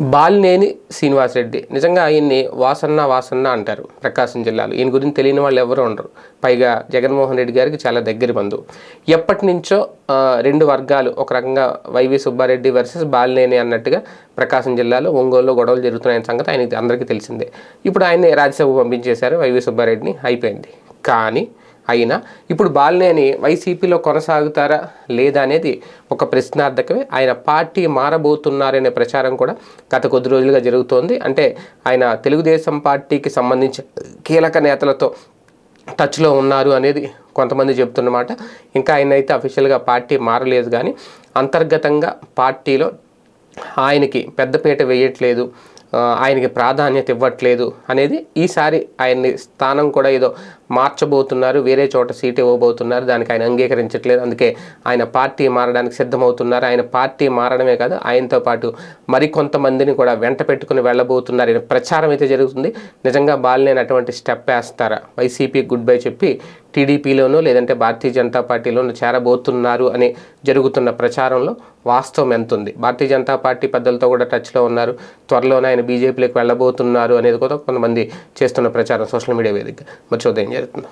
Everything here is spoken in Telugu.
బాలినేని శ్రీనివాసరెడ్డి. నిజంగా ఆయన్ని వాసన్న వాసన్న అంటారు ప్రకాశం జిల్లాలో. ఈయన గురించి తెలియని వాళ్ళు ఎవరు ఉండరు. పైగా జగన్మోహన్ రెడ్డి గారికి చాలా దగ్గర బంధువు ఎప్పటి నుంచో రెండు వర్గాలు ఒక రకంగా వైవి సుబ్బారెడ్డి వర్సెస్ బాలినేని అన్నట్టుగా ప్రకాశం జిల్లాలో ఒంగోలులో గొడవలు జరుగుతున్నాయని సంగతి ఆయనకి అందరికీ తెలిసిందే. ఇప్పుడు ఆయన్ని రాజ్యసభ పంపించేశారు వైవి సుబ్బారెడ్డిని. అయిపోయింది. కానీ అయినా ఇప్పుడు బాలినేని వైసీపీలో కొనసాగుతారా లేదా అనేది ఒక ప్రశ్నార్థకమే. ఆయన పార్టీ మారబోతున్నారనే ప్రచారం కూడా గత కొద్ది రోజులుగా జరుగుతోంది. అంటే ఆయన తెలుగుదేశం పార్టీకి సంబంధించి కీలక నేతలతో టచ్లో ఉన్నారు అనేది కొంతమంది చెబుతున్నమాట. ఇంకా ఆయన అయితే అఫీషియల్గా పార్టీ మారలేదు కానీ అంతర్గతంగా పార్టీలో ఆయనకి పెద్దపీట వేయట్లేదు. ఆయనకి ప్రాధాన్యత ఇవ్వట్లేదు అనేది ఈసారి ఆయన్ని స్థానం కూడా ఏదో మార్చబోతున్నారు వేరే చోట సీట్ ఇవ్వబోతున్నారు దానికి ఆయన అంగీకరించట్లేదు. అందుకే ఆయన పార్టీ మారడానికి సిద్ధమవుతున్నారు. ఆయన పార్టీ మారడమే కాదు ఆయనతో పాటు మరికొంతమందిని కూడా వెంట పెట్టుకుని వెళ్ళబోతున్నారు. ప్రచారం అయితే జరుగుతుంది. నిజంగా బాలినేని అటువంటి స్టెప్ వేస్తారా? వైసీపీ గుడ్ బై చెప్పి టీడీపీలోనూ లేదంటే భారతీయ జనతా పార్టీలోనూ చేరబోతున్నారు అని జరుగుతున్న ప్రచారంలో వాస్తవం ఎంత ఉంది? భారతీయ జనతా పార్టీ పెద్దలతో కూడా టచ్లో ఉన్నారు. త్వరలోనే ఆయన బీజేపీలోకి వెళ్ళబోతున్నారు అనేది కూడా కొంతమంది చేస్తున్న ప్రచారం సోషల్ మీడియా వేదిక. మరి చూద్దాం ఏం జరుగుతుందో.